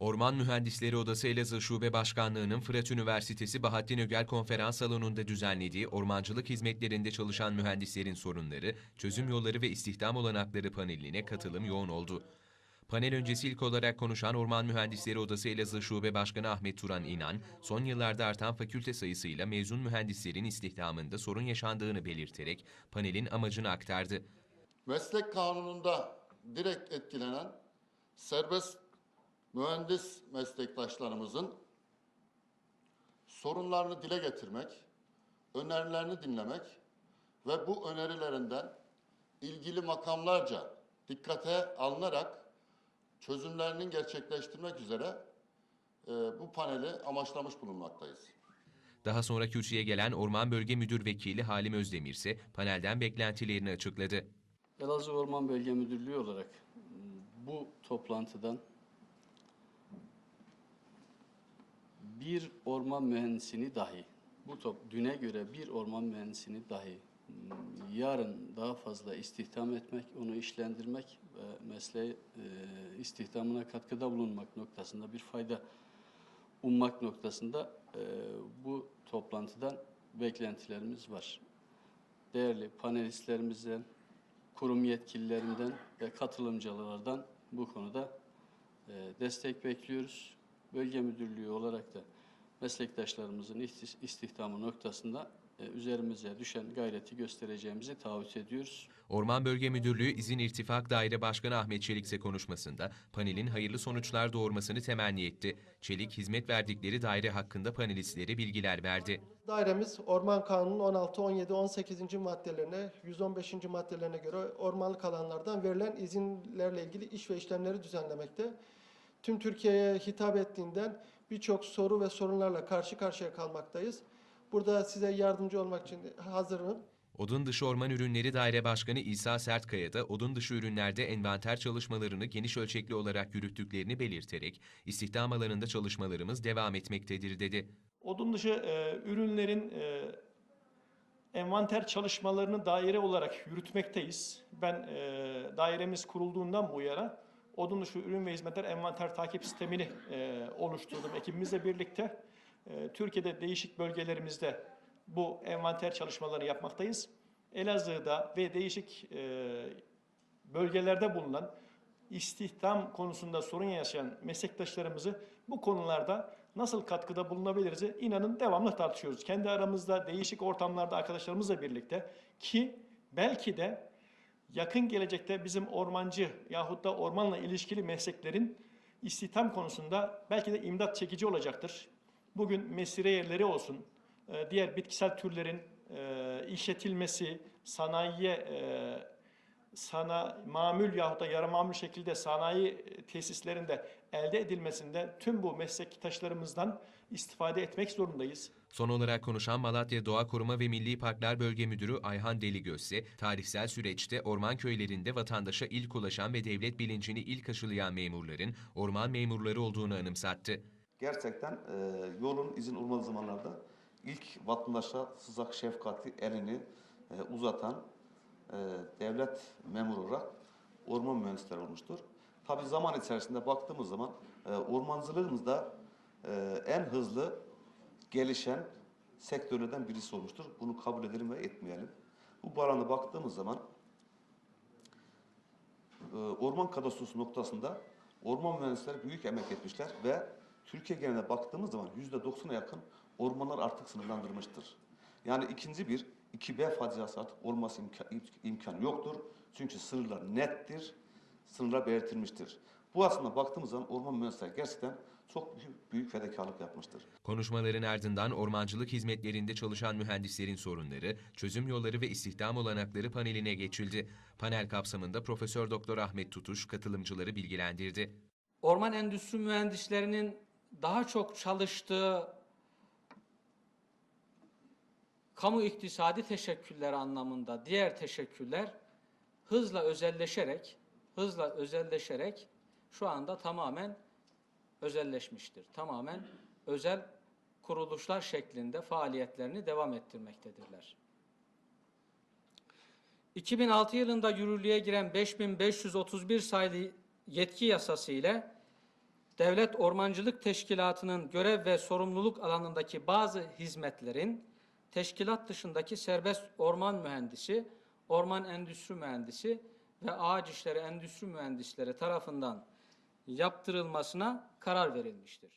Orman Mühendisleri Odası Elazığ Şube Başkanlığı'nın Fırat Üniversitesi Bahattin Ögel Konferans Salonu'nda düzenlediği ormancılık hizmetlerinde çalışan mühendislerin sorunları, çözüm yolları ve istihdam olanakları paneline katılım yoğun oldu. Panel öncesi ilk olarak konuşan Orman Mühendisleri Odası Elazığ Şube Başkanı Ahmet Turan İnan, son yıllarda artan fakülte sayısıyla mezun mühendislerin istihdamında sorun yaşandığını belirterek panelin amacını aktardı. meslek kanununda direkt etkilenen serbest mühendis meslektaşlarımızın sorunlarını dile getirmek, önerilerini dinlemek ve bu önerilerinden ilgili makamlarca dikkate alınarak çözümlerinin gerçekleştirmek üzere e, bu paneli amaçlamış bulunmaktayız. Daha sonra kürsüye gelen Orman Bölge Müdür Vekili Halim Özdemir ise panelden beklentilerini açıkladı. Elazığ Orman Bölge Müdürlüğü olarak bu toplantıdan bir orman mühendisini dahi, bu top, düne göre bir orman mühendisini dahi m, yarın daha fazla istihdam etmek, onu işlendirmek ve mesleği e, istihdamına katkıda bulunmak noktasında bir fayda ummak noktasında e, bu toplantıdan beklentilerimiz var. Değerli panelistlerimizden, kurum yetkililerinden ve katılımcılardan bu konuda e, destek bekliyoruz. Bölge müdürlüğü olarak da meslektaşlarımızın istihdamı noktasında e, üzerimize düşen gayreti göstereceğimizi taahhüt ediyoruz. Orman Bölge Müdürlüğü İzin İrtifak Daire Başkanı Ahmet Çelik ise konuşmasında panelin hayırlı sonuçlar doğurmasını temenni etti. Çelik, hizmet verdikleri daire hakkında panelistlere bilgiler verdi. Dairemiz Orman Kanunu 16, 17, 18. maddelerine, 115. maddelerine göre ormanlık alanlardan verilen izinlerle ilgili iş ve işlemleri düzenlemekte. Tüm Türkiye'ye hitap ettiğinden birçok soru ve sorunlarla karşı karşıya kalmaktayız. Burada size yardımcı olmak için hazırım. Odun dışı orman ürünleri daire başkanı İsa Sertkaya da odun dışı ürünlerde envanter çalışmalarını geniş ölçekli olarak yürüttüklerini belirterek istihdam alanında çalışmalarımız devam etmektedir dedi. Odun dışı e, ürünlerin e, envanter çalışmalarını daire olarak yürütmekteyiz. Ben e, dairemiz kurulduğundan bu yana odun dışı ürün ve hizmetler envanter takip sistemini e, oluşturdum ekibimizle birlikte. E, Türkiye'de değişik bölgelerimizde bu envanter çalışmalarını yapmaktayız. Elazığ'da ve değişik e, bölgelerde bulunan istihdam konusunda sorun yaşayan meslektaşlarımızı bu konularda nasıl katkıda bulunabiliriz? inanın devamlı tartışıyoruz. Kendi aramızda değişik ortamlarda arkadaşlarımızla birlikte ki belki de yakın gelecekte bizim ormancı yahut da ormanla ilişkili mesleklerin istihdam konusunda belki de imdat çekici olacaktır. Bugün mesire yerleri olsun, e, diğer bitkisel türlerin e, işletilmesi, sanayiye e, sana mamül yahut da yarı mamül şekilde sanayi tesislerinde elde edilmesinde tüm bu meslektaşlarımızdan istifade etmek zorundayız. Son olarak konuşan Malatya Doğa Koruma ve Milli Parklar Bölge Müdürü Ayhan Deligöz ise tarihsel süreçte orman köylerinde vatandaşa ilk ulaşan ve devlet bilincini ilk aşılayan memurların orman memurları olduğunu anımsattı. Gerçekten e, yolun izin olmadığı zamanlarda ilk vatandaşa sıcak şefkati elini e, uzatan e, devlet memuru olarak orman mühendisleri olmuştur. Tabi zaman içerisinde baktığımız zaman e, ormancılığımızda e, en hızlı gelişen sektörlerden birisi olmuştur. Bunu kabul edelim ve etmeyelim. Bu barana baktığımız zaman e, orman kadastrosu noktasında orman mühendisleri büyük emek etmişler ve Türkiye geneline baktığımız zaman yüzde 90'a yakın ormanlar artık sınırlandırmıştır. Yani ikinci bir 2B faciası artık olması imka- imkanı yoktur. Çünkü sınırlar nettir, sınırlar belirtilmiştir. Bu aslında baktığımız zaman orman mühendisleri gerçekten çok büyük, büyük fedakarlık yapmıştır. Konuşmaların ardından ormancılık hizmetlerinde çalışan mühendislerin sorunları, çözüm yolları ve istihdam olanakları paneline geçildi. Panel kapsamında Profesör Doktor Ahmet Tutuş katılımcıları bilgilendirdi. orman endüstri mühendislerinin daha çok çalıştığı kamu iktisadi teşekküller anlamında diğer teşekküller hızla özelleşerek hızla özelleşerek şu anda tamamen özelleşmiştir. Tamamen özel kuruluşlar şeklinde faaliyetlerini devam ettirmektedirler. 2006 yılında yürürlüğe giren 5531 sayılı yetki yasası ile Devlet Ormancılık Teşkilatı'nın görev ve sorumluluk alanındaki bazı hizmetlerin teşkilat dışındaki serbest orman mühendisi, orman endüstri mühendisi ve ağaç işleri endüstri mühendisleri tarafından yaptırılmasına karar verilmiştir.